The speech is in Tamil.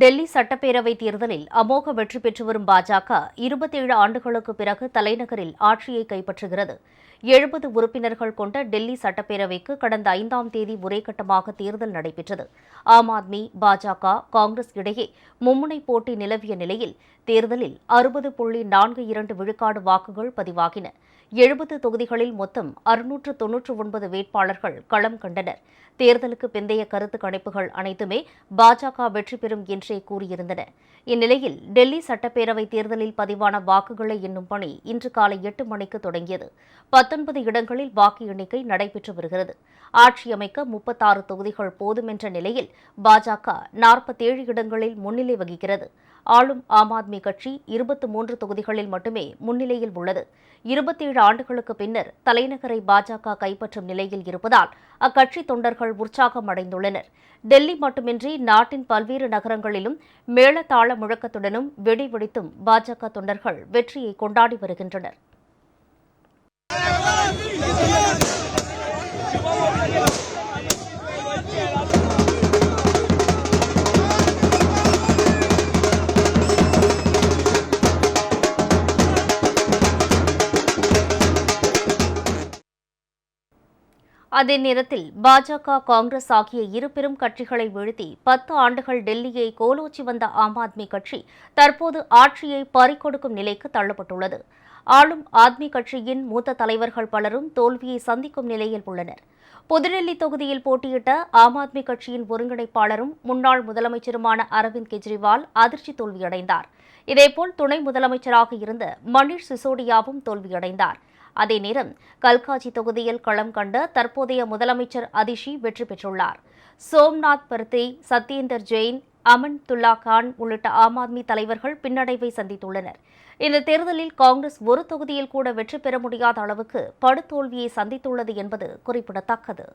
டெல்லி சட்டப்பேரவை தேர்தலில் அமோக வெற்றி பெற்று வரும் பாஜக இருபத்தேழு ஆண்டுகளுக்கு பிறகு தலைநகரில் ஆட்சியை கைப்பற்றுகிறது. எழுபது உறுப்பினர்கள் கொண்ட டெல்லி சட்டப்பேரவைக்கு கடந்த ஐந்தாம் தேதி ஒரே கட்டமாக தேர்தல் நடைபெற்றது. ஆம் ஆத்மி பாஜக காங்கிரஸ் இடையே மும்முனை போட்டி நிலவிய நிலையில் தேர்தலில் அறுபது புள்ளி நான்கு இரண்டு விழுக்காடு வாக்குகள் பதிவாகின. எழுபது தொகுதிகளில் மொத்தம் அறுநூற்று தொன்னூற்று ஒன்பது வேட்பாளர்கள் களம் கண்டனர். தேர்தலுக்கு பிந்தைய கருத்து கணிப்புகள் அனைத்துமே பாஜக வெற்றி பெறும் என்றே கூறியிருந்தன. இந்நிலையில் டெல்லி சட்டப்பேரவை தேர்தலில் பதிவான வாக்குகளை எண்ணும் பணி இன்று காலை எட்டு மணிக்கு தொடங்கியது. பத்தொன்பது இடங்களில் வாக்கு எண்ணிக்கை நடைபெற்று வருகிறது. ஆட்சி அமைக்க முப்பத்தாறு தொகுதிகள் போதும் என்ற நிலையில் பாஜக நாற்பத்தேழு இடங்களில் முன்னிலை வகிக்கிறது. ஆளும் ஆம் ஆத்மி கட்சி இருபத்தி மூன்று தொகுதிகளில் மட்டுமே முன்னிலையில் உள்ளது. இருபத்தேழு ஆண்டுகளுக்கு பின்னர் தலைநகரை பாஜக கைப்பற்றும் நிலையில் இருப்பதால் அக்கட்சி தொண்டர்கள் உற்சாகம் அடைந்துள்ளனர். டெல்லி மட்டுமின்றி நாட்டின் பல்வேறு நகரங்களிலும் மேளதாள முழக்கத்துடனும் வெடி வெடித்தும் பாஜக தொண்டர்கள் வெற்றியை கொண்டாடி வருகின்றனர். அதே நேரத்தில் பாஜக காங்கிரஸ் ஆகிய இரு பெரும் கட்சிகளை வீழ்த்தி பத்து ஆண்டுகள் டெல்லியை கோலோச்சி வந்த ஆம் ஆத்மி கட்சி தற்போது ஆட்சியை பறிகொடுக்கும் நிலைக்கு தள்ளப்பட்டுள்ளது. ஆளும் ஆத்மி கட்சியின் மூத்த தலைவர்கள் பலரும் தோல்வியை சந்திக்கும் நிலையில் உள்ளனர். புதுடெல்லி தொகுதியில் போட்டியிட்ட ஆம் ஆத்மி கட்சியின் ஒருங்கிணைப்பாளரும் முன்னாள் முதலமைச்சருமான அரவிந்த் கெஜ்ரிவால் அதிர்ச்சி தோல்வியடைந்தார். இதேபோல் துணை முதலமைச்சராக இருந்த மணீஷ் சிசோடியாவும் தோல்வியடைந்தார். அதே நேரம் கல்காஜி தொகுதியில் களம் கண்ட தற்போதைய முதலமைச்சர் அதிஷி வெற்றி பெற்றுள்ளார். சோம்நாத் பர்தே சத்யேந்தர் ஜெயின் அமன் துல்லா கான் உள்ளிட்ட ஆம் ஆத்மி தலைவர்கள் பின்னடைவை சந்தித்துள்ளனர். இந்த தேர்தலில் காங்கிரஸ் ஒரு தொகுதியில் கூட வெற்றி பெற முடியாத அளவுக்கு படுதோல்வியை சந்தித்துள்ளது என்பது குறிப்பிடத்தக்கது.